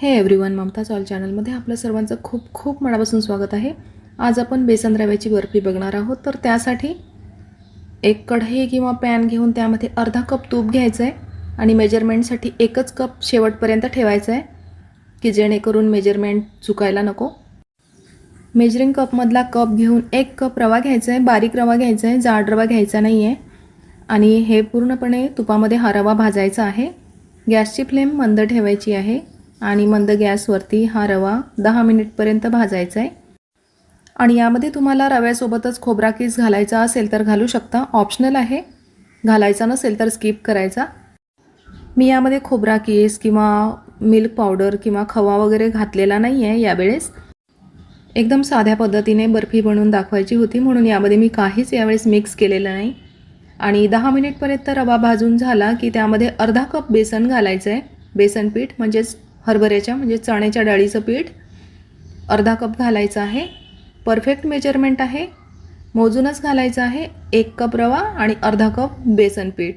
हे एव्हरीवन ममता चॉल चॅनलमध्ये आपलं सर्वांचं खूप खूप मनापासून स्वागत आहे. आज आपण बेसन रव्याची बर्फी बघणार आहोत. तर त्यासाठी एक कढई किंवा पॅन घेऊन त्यामध्ये अर्धा कप तूप घ्यायचं आहे आणि मेजरमेंटसाठी एकच कप शेवटपर्यंत ठेवायचं आहे की जेणेकरून मेजरमेंट चुकायला नको. मेजरिंग कपमधला कप घेऊन एक कप रवा घ्यायचा आहे बारीक रवा घ्यायचा आहे जाड रवा घ्यायचा नाही आहे आणि हे पूर्णपणे तुपामध्ये हा रवा भाजायचा आहे. गॅसची फ्लेम मंद ठेवायची आहे. आणि मंद गॅसवरती हा रवा दहा मिनिटपर्यंत भाजायचा आहे. आणि यामध्ये तुम्हाला रव्यासोबतच खोबरा किस घालायचा असेल तर घालू शकता. ऑप्शनल आहे. घालायचा नसेल तर स्किप करायचा. मी यामध्ये खोबरा केस किंवा मिल्क पावडर किंवा खवा वगैरे घातलेला नाही आहे यावेळेस. एकदम साध्या पद्धतीने बर्फी बनवून दाखवायची होती म्हणून यामध्ये मी काहीच यावेळेस मिक्स केलेलं नाही. आणि दहा मिनिटपर्यंत रवा भाजून झाला की त्यामध्ये अर्धा कप बेसन घालायचं आहे बेसन पीठ म्हणजेच हरभऱ्याच्या म्हणजे चण्याच्या डाळीचं पीठ अर्धा कप घालायचं आहे. परफेक्ट मेजरमेंट आहे. मोजूनच घालायचं आहे. एक कप रवा आणि अर्धा कप बेसन पीठ.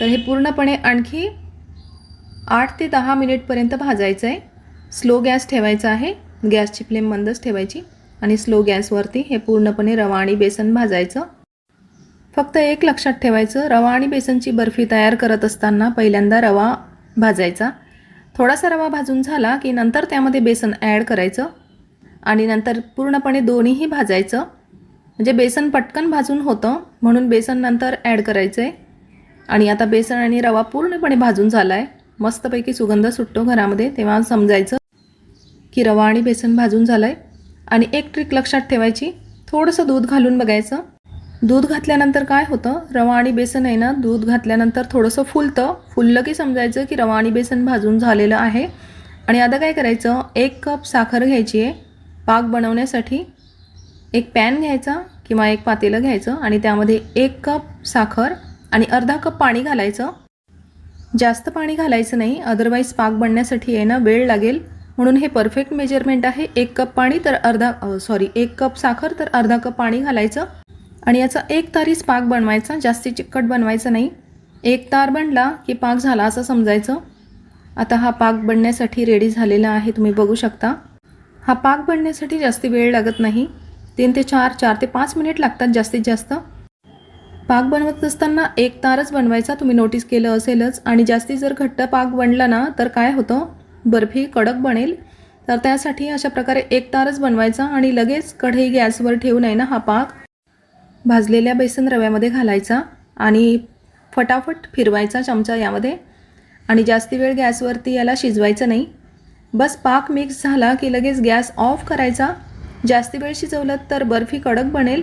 तर हे पूर्णपणे आणखी आठ ते दहा मिनिटपर्यंत भाजायचं आहे. स्लो गॅस ठेवायचा आहे. गॅसची फ्लेम मंदच ठेवायची. आणि स्लो गॅसवरती हे पूर्णपणे रवा आणि बेसन भाजायचं. फक्त एक लक्षात ठेवायचं रवा आणि बेसनची बर्फी तयार करत असताना पहिल्यांदा रवा भाजायचा. थोडासा रवा भाजून झाला की नंतर त्यामध्ये बेसन ॲड करायचं आणि नंतर पूर्णपणे दोन्हीही भाजायचं. म्हणजे बेसन पटकन भाजून होतं म्हणून बेसन नंतर ॲड करायचं आहे आणि आता बेसन आणि रवा पूर्णपणे भाजून झाला आहे मस्तपैकी सुगंध सुटतो घरामध्ये तेव्हा समजायचं की रवा आणि बेसन भाजून झालं आहे आणि एक ट्रिक लक्षात ठेवायची थोडंसं दूध घालून बघायचं. दूध घातल्यानंतर काय होतं? रवा आणि बेसन आहे ना दूध घातल्यानंतर थोडंसं फुलतं. फुललं की समजायचं की रवा आणि बेसन भाजून झालेलं आहे. आणि आता काय करायचं? एक कप साखर घ्यायची आहे. पाक बनवण्यासाठी एक पॅन घ्यायचा किंवा एक पातेलं घ्यायचं आणि त्यामध्ये एक कप साखर आणि अर्धा कप पाणी घालायचं. जास्त पाणी घालायचं नाही अदरवाईज पाक बनण्यासाठी आहे ना वेळ लागेल. म्हणून हे परफेक्ट मेजरमेंट आहे. एक कप पाणी तर अर्धा सॉरी एक कप साखर तर अर्धा कप पाणी घालायचं. आणि याचा एक तारीच पाक बनवायचा जास्ती चिकट बनवायचा नाही. एक तार बनला की पाक झाला असं समजायचं. आता हा पाक बनण्यासाठी रेडी झालेला आहे तुम्ही बघू शकता. हा पाक बनण्यासाठी जास्ती वेळ लागत नाही. तीन ते चार चार ते पाच मिनिट लागतात जास्तीत जास्त. पाक बनवत असताना एक तारच बनवायचा तुम्ही नोटीस केलं असेलच. आणि जास्ती जर घट्ट पाक बनला ना तर काय होतं? बर्फी कडक बनेल. तर त्यासाठी अशा प्रकारे एक तारच बनवायचा आणि लगेच कढई गॅसवर ठेवून आहे ना हा पाक. भाजलेल्या बेसन रव्यामध्ये घालायचा आणि फटाफट फिरवायचा चमचा यामध्ये. आणि जास्ती वेळ गॅसवरती याला शिजवायचं नाही. बस पाक मिक्स झाला की लगेच गॅस ऑफ करायचा. जास्ती वेळ शिजवलं तर बर्फी कडक बनेल.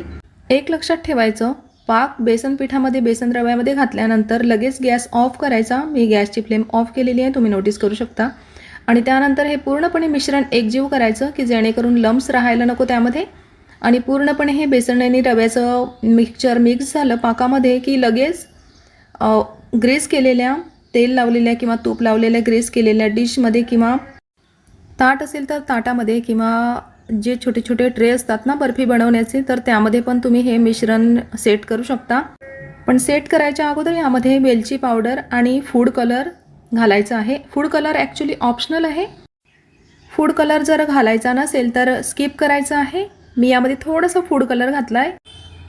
एक लक्षात ठेवायचं पाक बेसन पिठामध्ये बेसन रव्यामध्ये घातल्यानंतर लगेच गॅस ऑफ करायचा. मी गॅसची फ्लेम ऑफ केलेली आहे तुम्ही नोटीस करू शकता. आणि त्यानंतर हे पूर्णपणे मिश्रण एकजीव करायचं की जेणेकरून लम्स राहायला नको त्यामध्ये. आणि पूर्णपणे हे बेसन आणि रव्याचं मिक्सचर मिक्स झालं. पाकामध्ये की लगेच ग्रेस केलेल्या तेल लावलेल्या किंवा तूप लावलेल्या ग्रेस केलेल्या डिशमध्ये किंवा ताट असेल तर ताटामध्ये किंवा जे छोटे छोटे ट्रे असतात ना बर्फी बनवण्याचे तर त्यामध्ये पण तुम्ही हे मिश्रण सेट करू शकता. पण सेट करायच्या अगोदर यामध्ये वेलची पावडर आणि फूड कलर घालायचा आहे. फूड कलर ॲक्च्युली ऑप्शनल आहे. फूड कलर जर घालायचा नसेल तर स्किप करायचं आहे. मी यामध्ये थोडंसं फूड कलर घातला आहे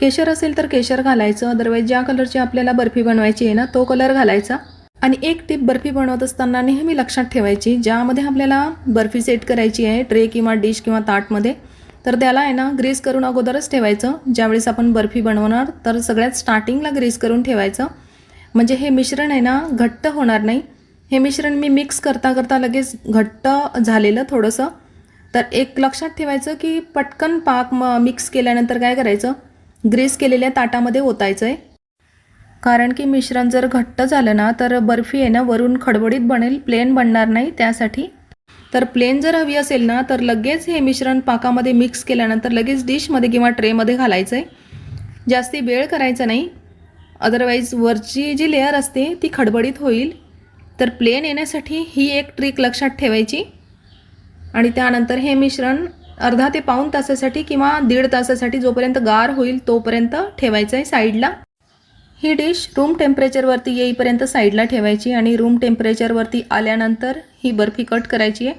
केशर असेल तर केशर घालायचं अदरवाईज ज्या कलरची आपल्याला बर्फी बनवायची आहे ना तो कलर घालायचा. आणि एक टिप बर्फी बनवत असताना नेहमी लक्षात ठेवायची ज्यामध्ये आपल्याला बर्फी सेट करायची आहे ट्रे किंवा डिश किंवा ताटमध्ये तर त्याला आहे ना ग्रीस करून अगोदरच ठेवायचं. ज्यावेळेस आपण बर्फी बनवणार तर सगळ्यात स्टार्टिंगला ग्रीस करून ठेवायचं. म्हणजे हे मिश्रण आहे ना घट्ट होणार नाही. हे मिश्रण मी मिक्स करता करता लगेच घट्ट झालेलं थोडंसं. तर एक लक्षात ठेवायचं की पटकन पाक म मिक्स केल्यानंतर काय करायचं? ग्रीस केलेल्या ताटामध्ये ओतायचं आहे कारण की मिश्रण जर घट्ट झालं ना तर बर्फी आहे ना वरून खडबडीत बनेल प्लेन बनणार नाही त्यासाठी. तर प्लेन जर हवी असेल ना तर लगेच हे मिश्रण पाकामध्ये मिक्स केल्यानंतर लगेच डिशमध्ये किंवा ट्रेमध्ये घालायचं आहे जास्ती वेळ करायचा नाही. अदरवाईज वरची जी लेअर असते ती खडबडीत होईल. तर प्लेन येण्यासाठी ही एक ट्रिक लक्षात ठेवायची. आणि त्यानंतर हे मिश्रण अर्धा ते पाऊण तासासाठी किंवा दीड तासासाठी जोपर्यंत गार होईल तोपर्यंत ठेवायचं आहे साईडला. ही डिश रूम टेम्परेचरवरती येईपर्यंत साईडला ठेवायची आणि रूम टेम्परेचरवरती आल्यानंतर ही बर्फी कट करायची आहे.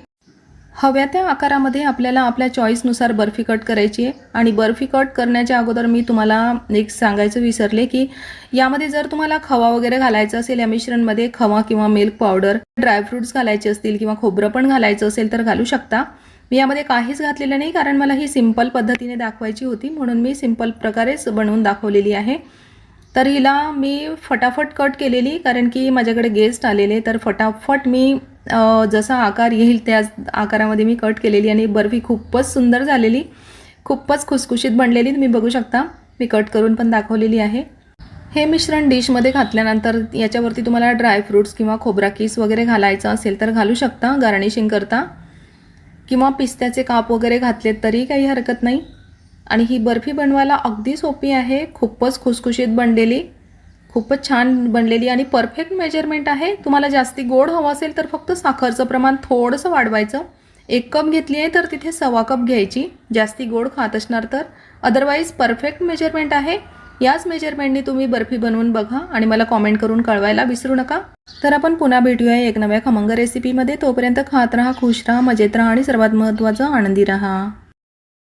हव्या त्या आकारामध्ये आपल्याला आपल्या चॉईसनुसार बर्फी कट करायची आहे. आणि बर्फी कट करण्याच्या अगोदर मी तुम्हाला एक सांगायचं विसरले की यामध्ये जर तुम्हाला खवा वगैरे घालायचा असेल या मिश्रणमध्ये खवा किंवा मिल्क पावडर ड्रायफ्रुट्स घालायचे असतील किंवा खोबरं पण घालायचं असेल तर घालू शकता. मी यामध्ये काहीच घातलेलं नाही कारण मला ही सिंपल पद्धतीने दाखवायची होती म्हणून मी सिंपल प्रकारेच बनवून दाखवलेली आहे. तर हिला मी फटाफट कट केलेली कारण की माझ्याकडे गेस्ट आलेले. तर फटाफट मी जसा आकार येईल त्या आकारामध्ये मी कट केलेली आणि बर्फी खूपच सुंदर झालेली. खूपच खुसखुशीत बनलेली. तुम्ही बघू शकता मी कट करून पण दाखवलेली आहे. हे मिश्रण डिशमध्ये घातल्यानंतर याच्यावरती तुम्हाला ड्रायफ्रुट्स किंवा खोबरा किस वगैरे घालायचं असेल तर घालू शकता गार्निशिंग करता. किंवा पिस्त्याचे काप वगैरे घातलेत तरी काही हरकत नाही. आणि ही बर्फी बनवायला अगदी सोपी आहे. खूपच खुसखुशीत बनलेली. खूपच छान बनलेली आणि परफेक्ट मेजरमेंट आहे. तुम्हाला जास्ती गोड हवं असेल तर फक्त साखरचं प्रमाण थोडंसं वाढवायचं. एक कप घेतली आहे तर तिथे सव्वा कप घ्यायची. जास्ती गोड खात असणार तर. अदरवाईज परफेक्ट मेजरमेंट आहे. याच मेजरमेंटने तुम्ही बर्फी बनवून बघा आणि मला कॉमेंट करून कळवायला विसरू नका. तर आपण पुन्हा भेटूया एक नव्या खमंग रेसिपीमध्ये तोपर्यंत खात राहा खुश राहा मजेत राहा आणि सर्वात महत्त्वाचं आनंदी राहा.